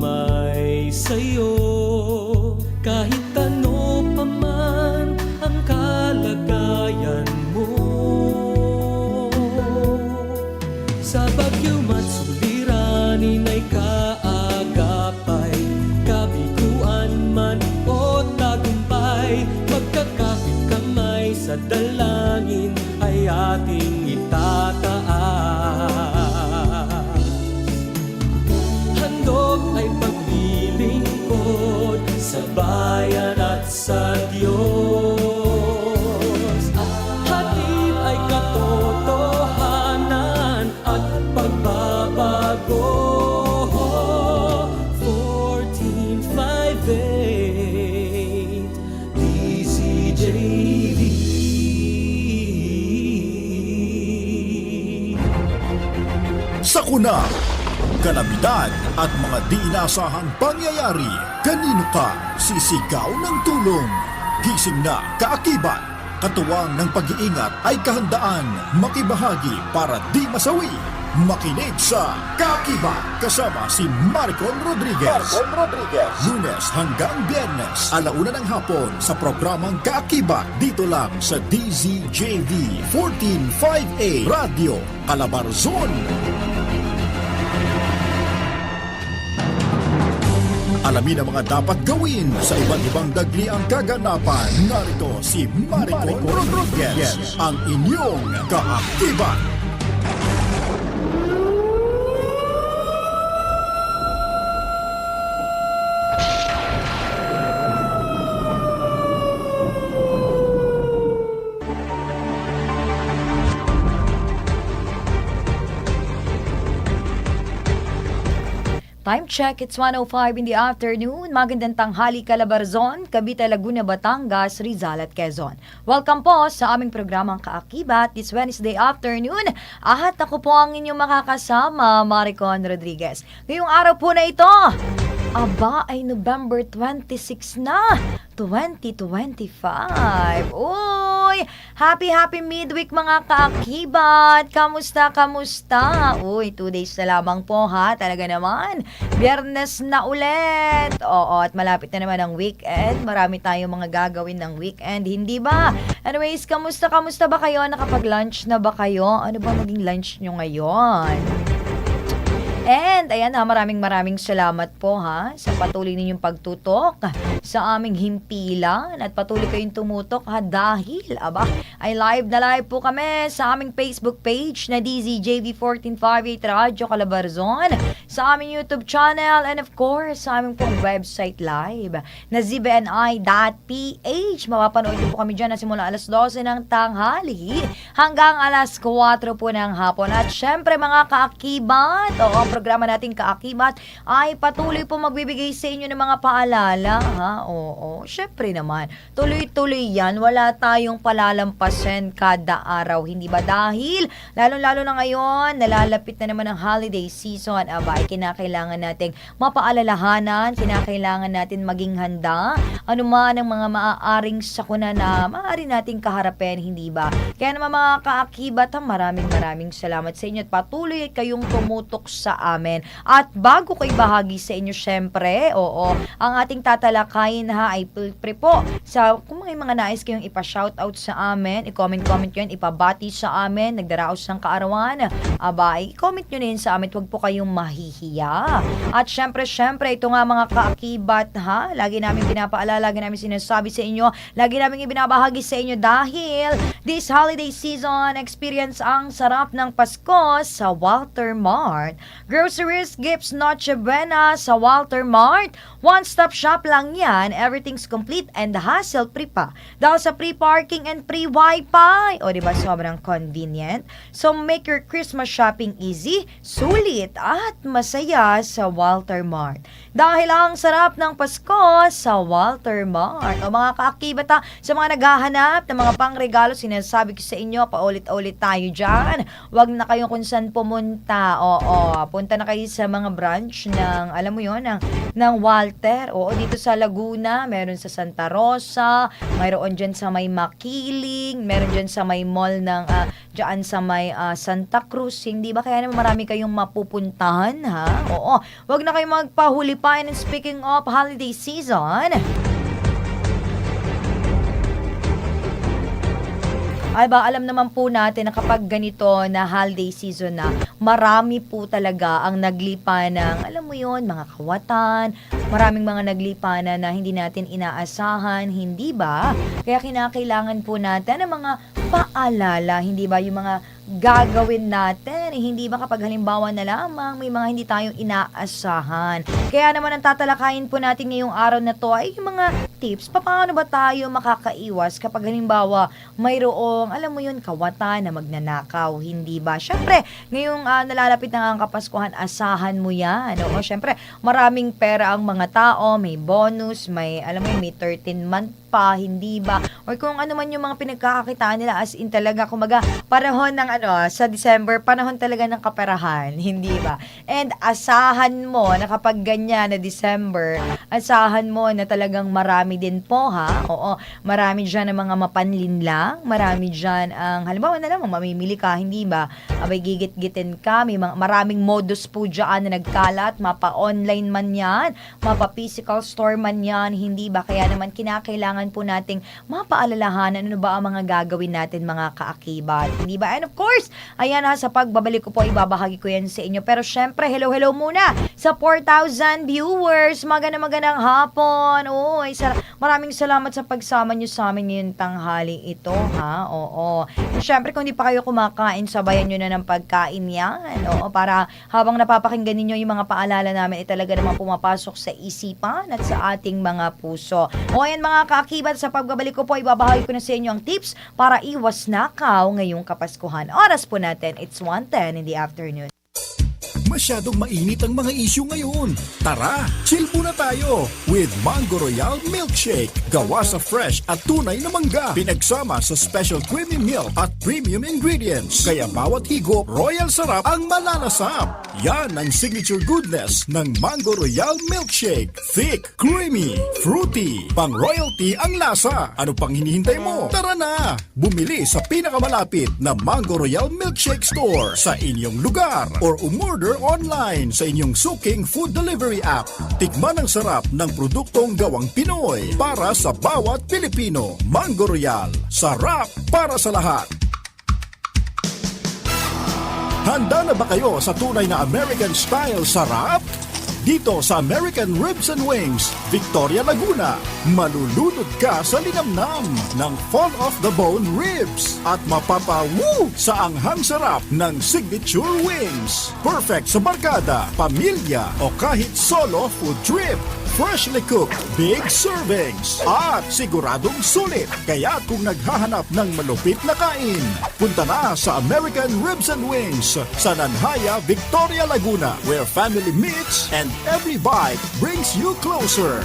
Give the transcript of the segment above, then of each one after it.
kamay sa'yo Sakuna, kalamidad at mga di inasahang pangyayari. Kanino ka sisigaw ng tulong? Gising na kaakibat. Katuwang ng pag-iingat ay kahandaan makibahagi para di masawi. Makinig sa Kakibat kasama si Maricon Rodriguez. Maricon Rodriguez. Lunes hanggang Biyernes, alauna ng hapon sa programang Kakibat dito lang sa DZJV 1458 Radio Calabarzon. Alamin ang mga dapat gawin sa iba't ibang dagliang kaganapan. Narito si Maricon Rodriguez, ang inyong kaakibat. Time check, it's 1.05 in the afternoon. Magandang tanghali Calabarzon, Cavite, Laguna, Batangas, Rizal at Quezon. Welcome po sa aming programang Kaakibat this Wednesday afternoon. Ahat ako po ang inyong makakasama, Maricon Rodriguez. Ngayong araw po na ito, aba ay November 26 na, 2025. Uy, happy happy midweek mga kaakibat. Kamusta, kamusta? Uy, two days na lamang po ha, talaga naman. Biyernes na ulit. Oo, at malapit na naman ang weekend. Marami tayong mga gagawin ng weekend, hindi ba? Anyways, kamusta, kamusta ba kayo? Nakapag-lunch na ba kayo? Ano ba naging lunch nyo ngayon? And ayan ha, maraming maraming salamat po ha sa patuloy ninyong pagtutok sa aming himpilan at patuloy kayong tumutok ha dahil aba ay live na live po kami sa aming Facebook page na DZJV1458 Radyo Calabarzon sa aming YouTube channel and of course sa aming pong website live na zbni.ph mapapanood niyo po kami dyan na simula alas 12 ng tanghali hanggang alas 4 po ng hapon. At syempre mga kaakibat o programa nating kaakibat ay patuloy po magbibigay sa inyo ng mga paalala ha? Oo syempre naman. Tuloy-tuloy yan. Wala tayong palalampasin kada araw. Hindi ba dahil? Lalong-lalo na ngayon nalalapit na naman ang holiday season. Aba ay kinakailangan nating mapaalalahanan. Kinakailangan natin maging handa. Ano man ang mga maaaring sakuna na maaari nating kaharapin hindi ba? Kaya naman mga kaakibat maraming maraming salamat sa inyo at patuloy kayong tumutok sa amin at bago ko ibahagi sa inyo syempre oo ang ating tatalakayin ha ay pre po sa kung may mga nais kayong ipa-shoutout sa amin i-comment comment yun ipabati sa amin nagdaraos ng kaarawan aba i-comment nyo yun sa amin huwag po kayong mahihiya. At syempre syempre ito nga mga kaakibat ha lagi namin pinapaalala lagi namin sinasabi sa inyo lagi namin ibinabahagi sa inyo dahil this holiday season experience ang sarap ng Pasko sa Walter Mart groceries gifts Noche Buena sa Walter Mart one stop shop lang yan everything's complete and hassle-free pa dahil sa free parking and free wifi o diba sobrang convenient so make your Christmas shopping easy sulit at masaya sa Walter Mart dahil ang sarap ng Pasko sa Walter Mart. O mga kaakibata, sa mga naghahanap ng mga pangregalo, sinasabi ko sa inyo, paulit-ulit tayo dyan. Huwag na kayong kung saan pumunta. Oo, punta na kayo sa mga branch ng, alam mo yon ng, ng Walter. Oo, dito sa Laguna, meron sa Santa Rosa, mayroon dyan sa may Makiling, meron dyan sa may mall ng, ah, dyan sa may ah, Santa Cruz. Hindi ba kaya naman marami kayong mapupuntahan, ha? Oo, wag na kayong magpahuli pa. And speaking of holiday season, Ay ba, alam naman po natin na kapag ganito na holiday season na, marami po talaga ang naglipa ng, alam mo yon mga kawatan, maraming mga naglipa na, na hindi natin inaasahan, hindi ba? Kaya kinakailangan po natin ng mga paalala, hindi ba? Yung mga gagawin natin, hindi ba kapag halimbawa na lamang may mga hindi tayong inaasahan. Kaya naman ang tatalakayin po natin ngayong araw na to ay yung mga tips, paano ba tayo makakaiwas kapag halimbawa mayroong, alam mo yun, kawatan na magnanakaw, hindi ba? Syempre, ngayong ah, nalalapit na nga ang Kapaskuhan, asahan mo yan. Oo, syempre, maraming pera ang mga tao, may bonus, may, alam mo may 13 month pa, hindi ba? Or kung ano man yung mga pinagkakakitaan nila as in talaga, kumaga, panahon ng ano, sa December, panahon talaga ng kaperahan, hindi ba? And asahan mo na kapag ganyan na December, asahan mo na talagang marami din po ha. Oo, marami dyan ang mga mapanlin lang, marami dyan ang, halimbawa na lang, mamimili ka, hindi ba? Abay, gigit-gitin ka, may mga, maraming modus po dyan na nagkalat, mapa-online man yan, mapa-physical store man yan, hindi ba? Kaya naman kinakailangan po nating mapaalalahanan ano ba ang mga gagawin natin mga kaakibat, hindi ba? And of course, ayan ha, sa pagbabalik ko po, ibabahagi ko yan sa inyo. Pero syempre, hello, hello muna sa 4,000 viewers. Maganda magandang hapon. Oo, ay, sal- maraming salamat sa pagsama nyo sa amin ngayong tanghali ito, ha? Oo. And syempre, kung di pa kayo kumakain, sabayan nyo na ng pagkain yan. Oo, para habang napapakinggan ninyo yung mga paalala namin, ay talaga naman pumapasok sa isipan at sa ating mga puso. O ayan mga kaakibat, sa pagbabalik ko po, ibabahagi ko na sa inyo ang tips para iwas nakaw ngayong Kapaskuhan. Oras po natin, it's 1.10 in the afternoon. Masyadong mainit ang mga issue ngayon. Tara, chill muna tayo with Mango Royal Milkshake. Gawa sa fresh at tunay na mangga. Pinagsama sa special creamy milk at premium ingredients. Kaya bawat higop, royal sarap ang malalasap. Yan ang signature goodness ng Mango Royal Milkshake. Thick, creamy, fruity. Pang royalty ang lasa. Ano pang hinihintay mo? Tara na! Bumili sa pinakamalapit na Mango Royal Milkshake Store sa inyong lugar or umorder online sa inyong suking food delivery app. Tikman ang sarap ng produktong gawang Pinoy para sa bawat Pilipino. Mango Royal. Sarap para sa lahat. Handa na ba kayo sa tunay na American style sarap? Dito sa American Ribs and Wings, Victoria Laguna, malulunod ka sa linamnam ng fall off the bone ribs at mapapawu sa anghang sarap ng signature wings. Perfect sa barkada, pamilya o kahit solo food trip. Freshly cooked, big servings at siguradong sulit. Kaya kung naghahanap ng malupit na kain, punta na sa American Ribs and Wings sa Nanhaya, Victoria, Laguna where family meets and every bite brings you closer.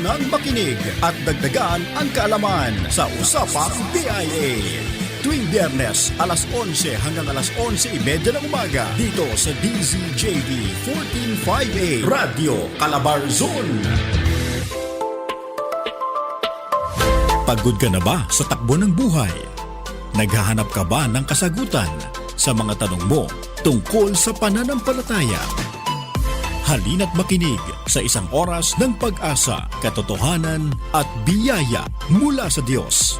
nang makinig at dagdagan ang kaalaman sa Usapang PIA. Tuwing biyernes, alas 11 hanggang alas 11.30 ng umaga dito sa DZJV 1458 Radio Calabarzon. Pagod ka na ba sa takbo ng buhay? Naghahanap ka ba ng kasagutan sa mga tanong mo tungkol sa pananampalataya? Halina't makinig sa isang oras ng pag-asa, katotohanan at biyaya mula sa Diyos.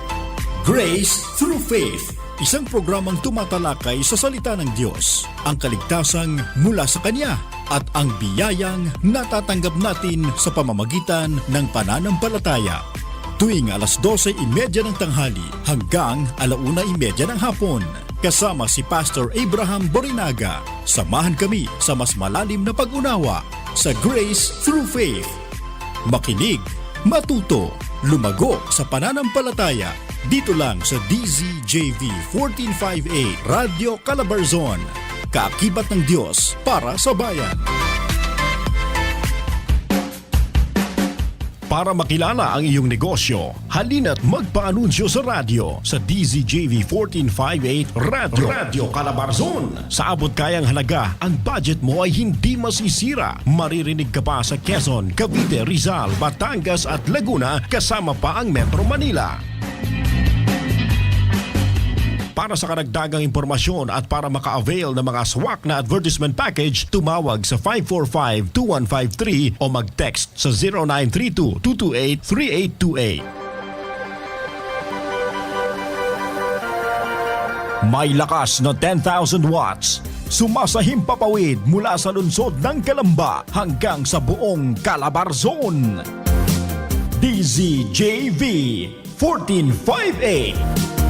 Grace Through Faith, isang programang tumatalakay sa salita ng Diyos, ang kaligtasang mula sa Kanya at ang biyayang natatanggap natin sa pamamagitan ng pananampalataya. Tuwing alas 12.30 ng tanghali hanggang alauna 30 ng hapon kasama si Pastor Abraham Borinaga. Samahan kami sa mas malalim na pag-unawa sa Grace Through Faith. Makinig, matuto, lumago sa pananampalataya dito lang sa DZJV 1458 Radio Calabarzon. Kaakibat ng Diyos para sa bayan. Para makilala ang iyong negosyo, halina't magpaanunsyo sa radyo sa DZJV 1458 Radio, Radio Calabarzon. Sa abot kayang halaga, ang budget mo ay hindi masisira. Maririnig ka pa sa Quezon, Cavite, Rizal, Batangas at Laguna kasama pa ang Metro Manila. Para sa karagdagang impormasyon at para maka-avail ng mga swak na advertisement package, tumawag sa 545-2153 o mag-text sa 0932-228-3828. May lakas na 10,000 watts. Sumasahim papawid mula sa lungsod ng Kalamba hanggang sa buong Calabarzon. DZJV 1458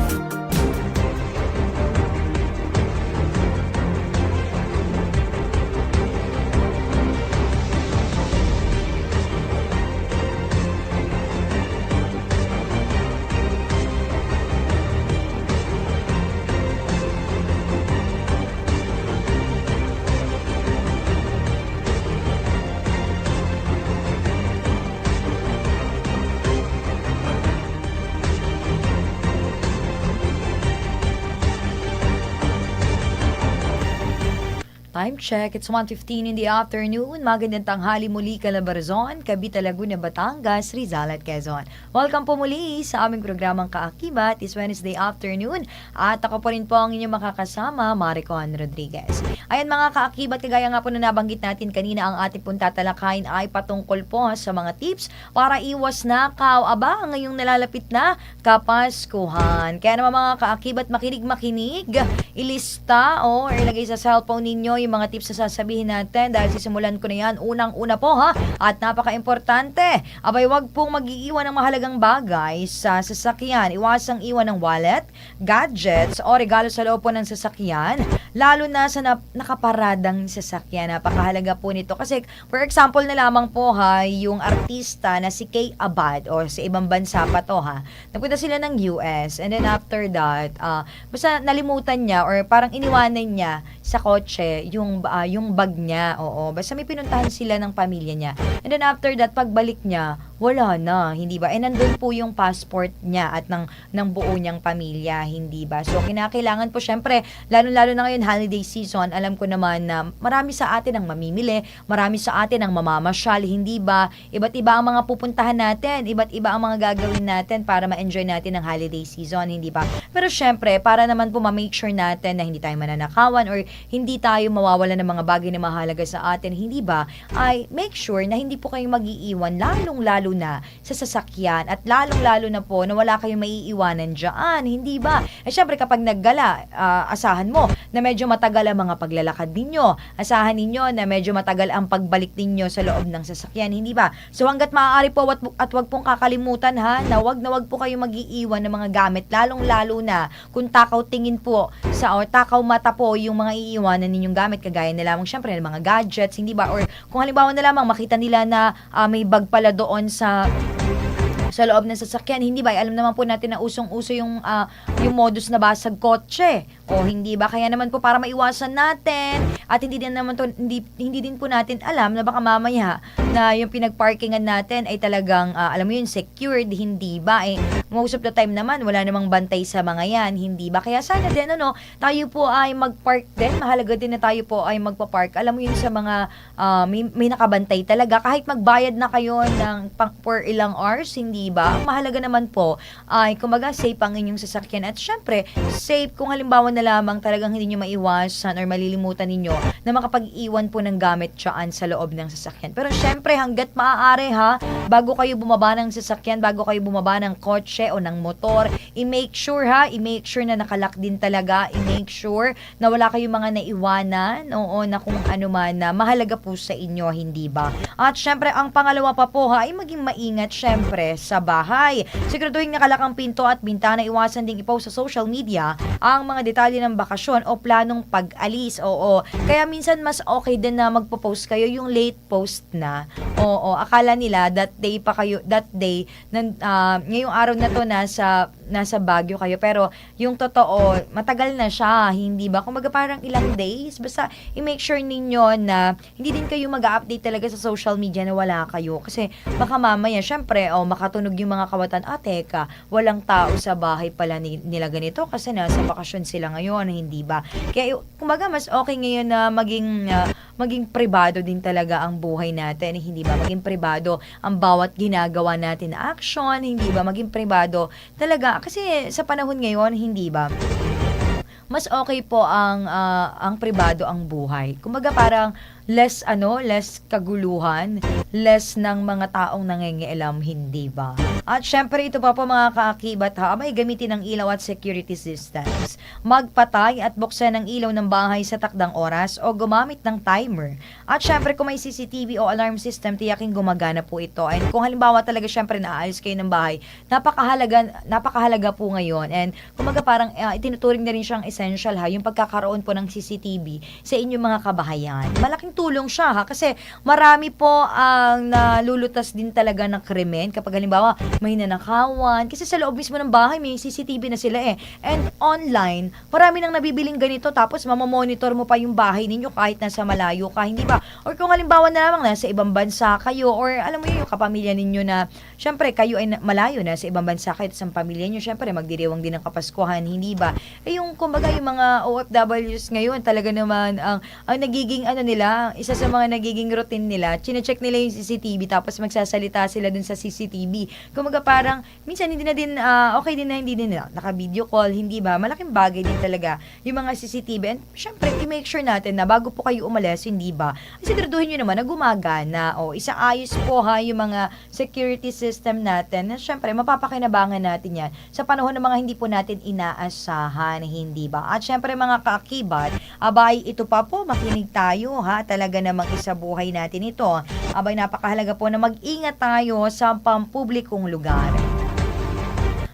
Time check, it's 1.15 in the afternoon. Magandang tanghali muli Calabarzon, Cavite, Laguna, Batangas, Rizal at Quezon. Welcome po muli sa aming programang Kaakibat. It's Wednesday afternoon at ako po rin po ang inyong makakasama, Maricon Rodriguez. Ayan mga Kaakibat, kagaya nga po na nabanggit natin kanina, ang ating pong tatalakayin ay patungkol po sa mga tips para iwas nakaw. Aba, ngayong nalalapit na Kapaskuhan. Kaya naman mga Kaakibat, makinig-makinig, ilista o ilagay sa cellphone ninyo yung mga tips na sasabihin natin dahil sisimulan ko na yan. Unang-una po ha? At napaka-importante abay wag pong mag-iiwan ng mahalagang bagay sa sasakyan. Iwasang iwan ng wallet gadgets o regalo sa loob po ng sasakyan lalo na sa na- nakaparadang sasakyan. Napakahalaga po nito. Kasi for example na lamang po ha yung artista na si Kay Abad o sa ibang bansa pa to ha? Nagpunta sila ng US and then after that ah, basta nalimutan niya or parang iniwanan niya sa kotse yung ah, yung bag niya. Oo, basta may pinuntahan sila ng pamilya niya. And then after that pagbalik niya, wala na, hindi ba? And nandun po yung passport niya at ng ng buo niyang pamilya, hindi ba? So kinakailangan po syempre, lalo-lalo na ngayon holiday season, alam ko naman na marami sa atin ang mamimili, marami sa atin ang mamamasyal, hindi ba? Iba't iba ang mga pupuntahan natin, iba't iba ang mga gagawin natin para ma-enjoy natin ang holiday season, hindi ba? Pero syempre, para naman po ma-make sure natin na hindi tayo mananakawan or hindi tayo mawawala ng mga bagay na mahalaga sa atin, hindi ba? Ay make sure na hindi po kayo mag-iiwan lalong-lalo na sa sasakyan at lalong-lalo na po na wala kayong maiiwanan dyan, hindi ba? Eh syempre kapag naggala, ah, asahan mo na medyo matagal ang mga paglalakad ninyo. Asahan ninyo na medyo matagal ang pagbalik ninyo sa loob ng sasakyan, hindi ba? So hanggat maaari po at, at wag pong kakalimutan ha, na wag na wag po kayo mag-iiwan ng mga gamit, lalong-lalo na kung takaw tingin po sa or takaw mata po yung mga iiwanan ninyong gamit kagaya na lamang syempre ng mga gadgets, hindi ba? Or kung halimbawa na lamang makita nila na ah, may bag pala doon sa sa loob ng sasakyan. Hindi ba? Alam naman po natin na usong-uso yung, ah, yung modus na basag kotse. O hindi ba? Kaya naman po para maiwasan natin at hindi din naman to, hindi, hindi din po natin alam na baka mamaya na yung pinagparkingan natin ay talagang, ah, alam mo yun, secured, hindi ba? Eh, most of the time naman, wala namang bantay sa mga yan, hindi ba? Kaya sana din, ano, tayo po ay mag-park din. Mahalaga din na tayo po ay magpa-park. Alam mo yun sa mga ah, may, may nakabantay talaga. Kahit magbayad na kayo ng for ilang hours, hindi ba? Ang mahalaga naman po ay kumaga safe ang inyong sasakyan. At syempre, safe kung halimbawa na lamang talagang hindi nyo maiwasan or malilimutan ninyo na makapag-iwan po ng gamit dyan sa loob ng sasakyan. Pero syempre, hanggat maaari ha, bago kayo bumaba ng sasakyan, bago kayo bumaba ng kotse o ng motor, i-make sure ha, i-make sure na nakalock din talaga, i-make sure na wala kayong mga naiwanan, oo, na kung ano man na mahalaga po sa inyo, hindi ba? At syempre, ang pangalawa pa po ha, ay maging maingat syempre sa bahay. Siguraduhin nakalak ang pinto at bintana, iwasan ding ipost sa social media ang mga detalye sakali ng bakasyon o planong pag-alis. Oo. Kaya minsan mas okay din na magpo-post kayo yung late post na. Oo. Akala nila that day pa kayo, that day, nan, ah, ngayong araw na to nasa nasa Baguio kayo pero yung totoo matagal na siya hindi ba? Kumbaga parang ilang days basta i-make sure ninyo na hindi din kayo mag-update talaga sa social media na wala kayo. Kasi baka mamaya syempre oh makatunog yung mga kawatan ah teka walang tao sa bahay pala ni- nila ganito kasi nasa bakasyon sila ngayon hindi ba? Kaya kumbaga mas okay ngayon na maging ah, maging pribado din talaga ang buhay natin hindi ba? Maging pribado ang bawat ginagawa natin na action hindi ba? Maging pribado talaga kasi sa panahon ngayon hindi ba mas okay po ang ah, ang pribado ang buhay. Kumbaga parang less ano, less kaguluhan, less ng mga taong nangingialam, hindi ba? At syempre ito pa po mga kaakibat ha, may gamitin ng ilaw at security systems. Magpatay at buksan ng ilaw ng bahay sa takdang oras o gumamit ng timer. At syempre kung may CCTV o alarm system, tiyaking gumagana po ito. And kung halimbawa talaga syempre naaalis kayo ng bahay, napakahalaga, napakahalaga po ngayon. And kumaga parang uh, itinuturing na rin siyang essential ha, yung pagkakaroon po ng CCTV sa inyong mga kabahayan. Malaking tulong siya ha, kasi marami po ang nalulutas din talaga ng krimen kapag halimbawa may nanakawan. Kasi sa loob mismo ng bahay, may CCTV na sila eh. And online, marami nang nabibiling ganito tapos mamamonitor mo pa yung bahay ninyo kahit nasa malayo ka, hindi ba? Or kung halimbawa na lamang nasa ibang bansa kayo or alam mo yun, yung kapamilya ninyo na syempre kayo ay malayo na sa ibang bansa kayo sa pamilya nyo, syempre magdiriwang din ng kapaskuhan, hindi ba? Eh yung kumbaga yung mga OFWs ngayon talaga naman ang, ang nagiging ano nila, isa sa mga nagiging routine nila, chinecheck nila yung CCTV tapos magsasalita sila dun sa CCTV. Kumbaga parang minsan hindi na din ah, okay din na hindi din na naka-video call, hindi ba? Malaking bagay din talaga yung mga CCTV and syempre i-make sure natin na bago po kayo umalis, hindi ba? Siguraduhin nyo naman na gumagana o isaayos po ha yung mga security system natin na syempre mapapakinabangan natin yan sa panahon ng mga hindi po natin inaasahan, hindi ba? At syempre mga kaakibat, abay ito pa po, makinig tayo ha, talaga namang isa buhay natin ito. Abay napakahalaga po na mag-ingat tayo sa pampublikong lugar.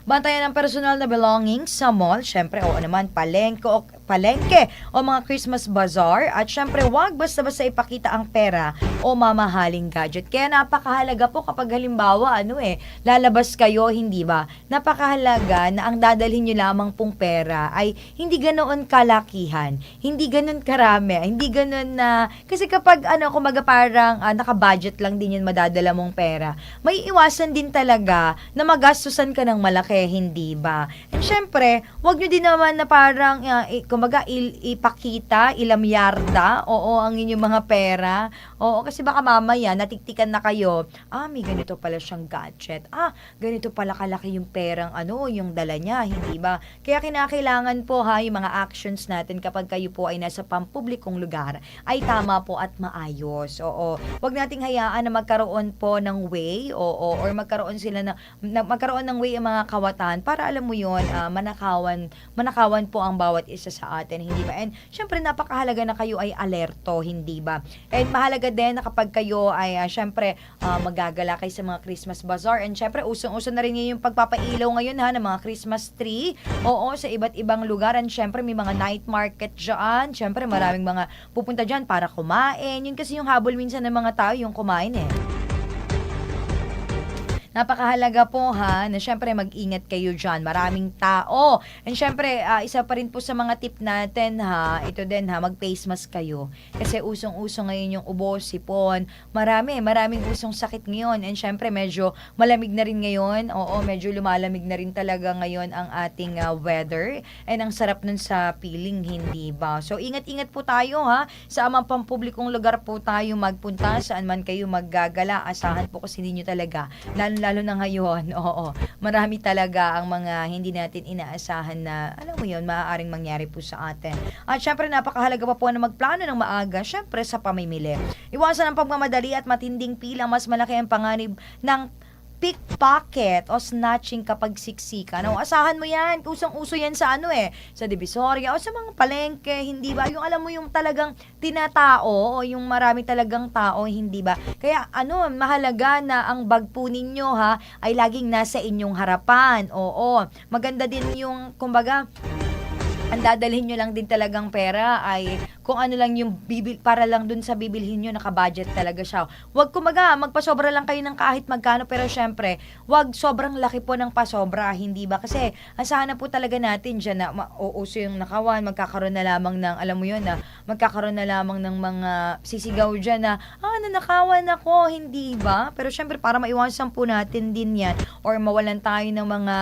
Bantayan ang personal na belongings sa mall, syempre, o naman palengke o palengke o mga Christmas bazaar at syempre wag basta-basta ipakita ang pera o mamahaling gadget. Kaya napakahalaga po kapag halimbawa ano eh, lalabas kayo, hindi ba? Napakahalaga na ang dadalhin nyo lamang pong pera ay hindi ganoon kalakihan, hindi ganoon karami, hindi ganoon na kasi kapag ano kumaga parang ah, naka-budget lang din yun madadala mong pera, may iwasan din talaga na magastusan ka ng malaki, hindi ba? And syempre, wag nyo din naman na parang i- kumbaga il- ipakita, ilamyarda, oo, ang inyong mga pera. Oo, kasi baka mamaya natiktikan na kayo, ah, may ganito pala siyang gadget. Ah, ganito pala kalaki yung perang ano, yung dala niya, hindi ba? Kaya kinakailangan po ha, yung mga actions natin kapag kayo po ay nasa pampublikong lugar, ay tama po at maayos. Oo. Huwag nating hayaan na magkaroon po ng way, oo, or magkaroon sila na, na magkaroon ng way ang mga kawatan para alam mo yon ah, manakawan, manakawan po ang bawat isa sa atin, hindi ba? And syempre napakahalaga na kayo ay alerto, hindi ba? And mahalaga din na kapag kayo ay ah, syempre ah, magagala kayo sa mga Christmas bazaar and syempre usong-uso na rin yung pagpapailaw ngayon ha ng mga Christmas tree. Oo, sa iba't ibang lugar and syempre may mga night market dyan. Syempre maraming mga pupunta dyan para kumain. Yun kasi yung habol minsan ng mga tao yung kumain eh. Napakahalaga po ha na syempre mag-ingat kayo dyan. Maraming tao. And syempre, ah, isa pa rin po sa mga tip natin ha, ito din ha, mag-face mask kayo. Kasi usong-uso ngayon yung ubo, sipon. Marami, maraming usong sakit ngayon. And syempre, medyo malamig na rin ngayon. Oo, medyo lumalamig na rin talaga ngayon ang ating ah, weather. And ang sarap nun sa feeling, hindi ba? So, ingat-ingat po tayo ha. Sa amang pampublikong lugar po tayo magpunta. Saan man kayo maggagala. Asahan po kasi ninyo talaga. Lalo-lalo na ngayon. Oo. Marami talaga ang mga hindi natin inaasahan na, alam mo yun, maaaring mangyari po sa atin. At syempre, napakahalaga pa po na magplano ng maaga, syempre sa pamimili. Iwasan ang pagmamadali at matinding pila. Mas malaki ang panganib ng pickpocket o snatching kapag siksika. No, asahan mo yan. Usong-uso yan sa ano eh, sa Divisoria o sa mga palengke, hindi ba? Yung alam mo yung talagang tinatao o yung marami talagang tao, hindi ba? Kaya ano, mahalaga na ang bag po ninyo ha ay laging nasa inyong harapan. Oo. Maganda din yung kumbaga ang dadalhin nyo lang din talagang pera ay kung ano lang yung bibil, para lang dun sa bibilhin nyo, naka-budget talaga siya. Huwag kumaga, magpasobra lang kayo ng kahit magkano, pero syempre, huwag sobrang laki po ng pasobra, hindi ba? Kasi, asahan po talaga natin dyan na ma- uuso yung nakawan, magkakaroon na lamang ng, alam mo yun, na magkakaroon na lamang ng mga sisigaw dyan na, ah, nanakawan ako, hindi ba? Pero syempre, para maiwasan po natin din yan, or mawalan tayo ng mga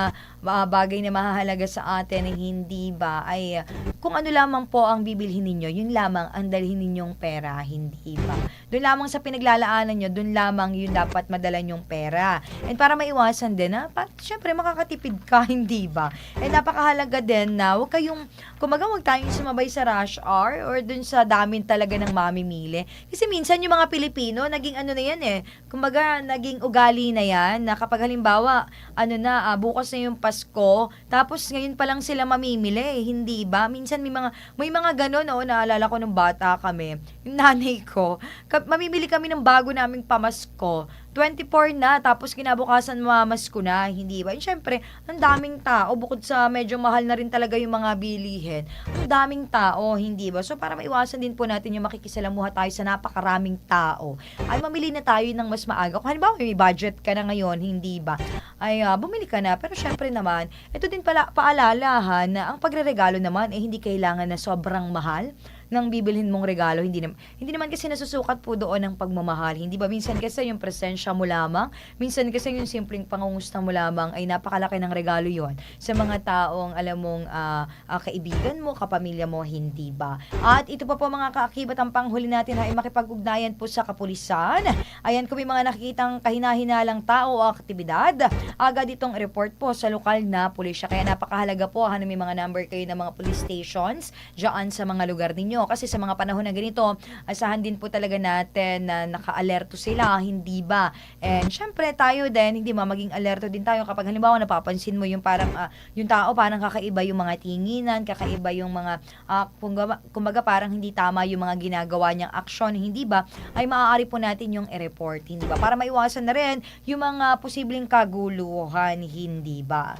ah, bagay na mahahalaga sa atin, hindi ba? Ay, ah, kung ano lamang po ang bibilhin ninyo, yun lamang ang dalhin ninyong pera, hindi ba? Doon lamang sa pinaglalaanan nyo, doon lamang yun dapat madala nyong pera. And para maiwasan din, ha, pa, syempre makakatipid ka, hindi ba? And napakahalaga din na huwag kayong, kumaga huwag tayong sumabay sa rush hour or dun sa damin talaga ng mamimili. Kasi minsan yung mga Pilipino, naging ano na yan eh, kumbaga naging ugali na yan, na kapag halimbawa, ano na, ah, bukas na yung Pasko, tapos ngayon pa lang sila mamimili, hindi ba? Minsan may mga, may mga ganun, oh, naalala ko nung bata kami, yung nanay ko, mamimili kami ng bago naming pamasko, 24 na, tapos kinabukasan mamasko na, hindi ba? And syempre, ang daming tao, bukod sa medyo mahal na rin talaga yung mga bilihin, ang daming tao, hindi ba? So, para maiwasan din po natin yung makikisalamuha tayo sa napakaraming tao, ay mamili na tayo ng mas maaga. Kung halimbawa, may budget ka na ngayon, hindi ba? Ay, ah, bumili ka na. Pero syempre naman, ito din pala, paalalahan na ang pagre-regalo naman, eh, hindi kailangan na sobrang mahal ng bibilhin mong regalo. Hindi, naman hindi naman kasi nasusukat po doon ang pagmamahal. Hindi ba? Minsan kasi yung presensya mo lamang, minsan kasi yung simpleng pangungustan mo lamang ay napakalaki ng regalo yon sa mga taong alam mong ah, ah, kaibigan mo, kapamilya mo, hindi ba? At ito pa po mga kaakibat ang panghuli natin ay makipag-ugnayan po sa kapulisan. Ayan kung may mga nakikitang kahinahinalang tao o aktibidad, agad itong report po sa lokal na pulisya. Kaya napakahalaga po ha, na may mga number kayo ng mga police stations dyan sa mga lugar ninyo. Kasi sa mga panahon na ganito, asahan din po talaga natin na naka-alerto sila, hindi ba? And syempre tayo din, hindi ba, maging alerto din tayo kapag halimbawa napapansin mo yung parang, ah, yung tao parang kakaiba yung mga tinginan, kakaiba yung mga, kumbaga, kumbaga parang hindi tama yung mga ginagawa niyang aksyon, hindi ba? Ay maaari po natin yung i-report, hindi ba? Para maiwasan na rin yung mga posibleng kaguluhan, hindi ba?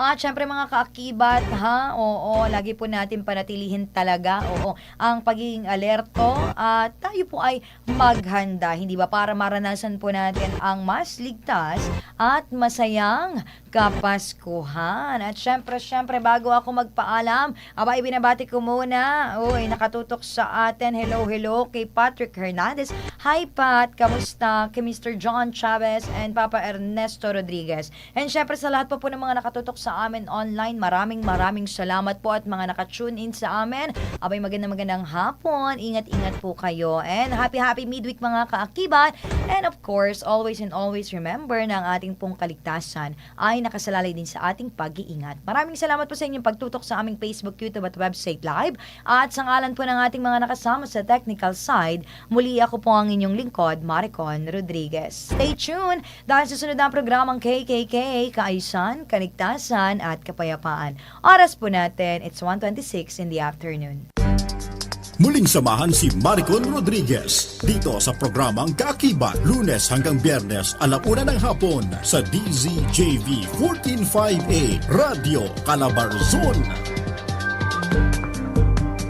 At syempre mga kaakibat, ha? Oo, lagi po natin panatilihin talaga, oo, ang pagiging alerto at tayo po ay maghanda, hindi ba? Para maranasan po natin ang mas ligtas at masayang kapaskuhan. At syempre, syempre, bago ako magpaalam, aba, ibinabati ko muna, uy, nakatutok sa atin, hello, hello, kay Patrick Hernandez. Hi, Pat, kamusta? Kay Mr. John Chavez and Papa Ernesto Rodriguez. And syempre, sa lahat po po ng mga nakatutok sa amin online, maraming maraming salamat po at mga nakatune in sa amin. Abay, magandang magandang hapon. Ingat-ingat po kayo. And happy happy midweek mga kaakibat. And of course, always and always remember na ang ating pong kaligtasan ay nakasalalay din sa ating pag-iingat. Maraming salamat po sa inyong pagtutok sa aming Facebook, YouTube at website live. At sa ngalan po ng ating mga nakasama sa technical side, muli ako po ang inyong lingkod, Maricon Rodriguez. Stay tuned dahil sa sunod na programang KKK, Kaayusan, Kaligtasan at Kapayapaan. Oras po natin, it's 1.26 in the afternoon. Muling samahan si Maricon Rodriguez dito sa programang Kaakibat lunes hanggang biyernes alauna ng hapon sa DZJV 145A Radio Calabarzon.